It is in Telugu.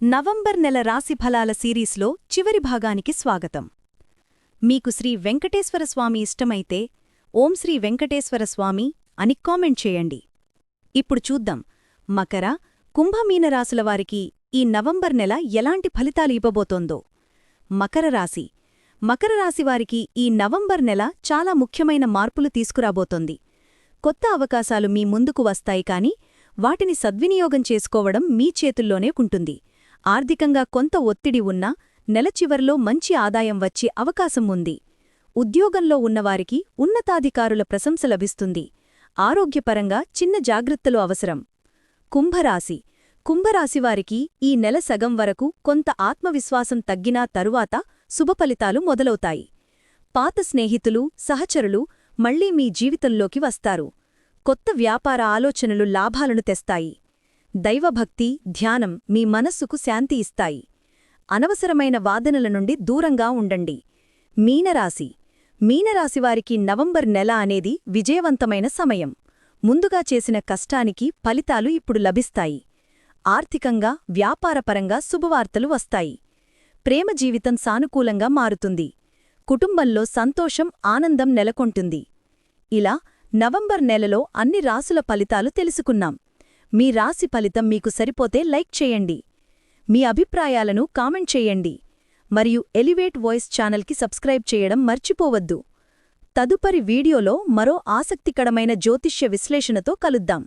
నవంబర్ నెల రాశిఫలాల సిరీస్లో చివరి భాగానికి స్వాగతం. మీకు శ్రీ వెంకటేశ్వర స్వామి ఇష్టమైతే ఓం శ్రీ వెంకటేశ్వర స్వామి అని కామెంట్ చేయండి. ఇప్పుడు చూద్దాం. మకర కుంభమీన రాశుల వారికి ఈ నవంబర్ నెల ఎలాంటి ఫలితాలు ఇవ్వబోతోందో. మకర రాశి. మకర రాశివారికి ఈ నవంబర్ నెల చాలా ముఖ్యమైన మార్పులు తీసుకురాబోతోంది. కొత్త అవకాశాలు మీ ముందుకు వస్తాయి కాని వాటిని సద్వినియోగం చేసుకోవడం మీ చేతుల్లోనే ఉంటుంది. ఆర్థికంగా కొంత ఒత్తిడి ఉన్నా నెలచివర్లో మంచి ఆదాయం వచ్చే అవకాశం ఉంది. ఉద్యోగంలో ఉన్నవారికి ఉన్నతాధికారుల ప్రశంస లభిస్తుంది. ఆరోగ్యపరంగా చిన్న జాగ్రత్తలు అవసరం. కుంభరాశి. కుంభరాశివారికి ఈ నెల సగం వరకు కొంత ఆత్మవిశ్వాసం తగ్గినా తరువాత శుభఫలితాలు మొదలవుతాయి. పాత స్నేహితులు సహచరులు మళ్ళీ మీ జీవితంలోకి వస్తారు. కొత్త వ్యాపార ఆలోచనలు లాభాలను తెస్తాయి. దైవభక్తి ధ్యానం మీ మనస్సుకు శాంతి ఇస్తాయి. అనవసరమైన వాదనల నుండి దూరంగా ఉండండి. మీనరాశి. మీనరాశివారికి నవంబర్ నెల అనేది విజయవంతమైన సమయం. ముందుగా చేసిన కష్టానికి ఫలితాలు ఇప్పుడు లభిస్తాయి. ఆర్థికంగా వ్యాపారపరంగా శుభవార్తలు వస్తాయి. ప్రేమ జీవితం సానుకూలంగా మారుతుంది. కుటుంబంలో సంతోషం ఆనందం నెలకొంటుంది. ఇలా నవంబర్ నెలలో అన్ని రాసుల ఫలితాలు తెలుసుకున్నాం. మీ రాశి ఫలితం మీకు సరిపోతే లైక్ చేయండి. మీ అభిప్రాయాలను కామెంట్ చేయండి. మరియు ఎలివేట్ వాయిస్ ఛానల్కి సబ్స్క్రైబ్ చేయడం మర్చిపోవద్దు. తదుపరి వీడియోలో మరో ఆసక్తికరమైన జ్యోతిష్య విశ్లేషణతో కలుద్దాం.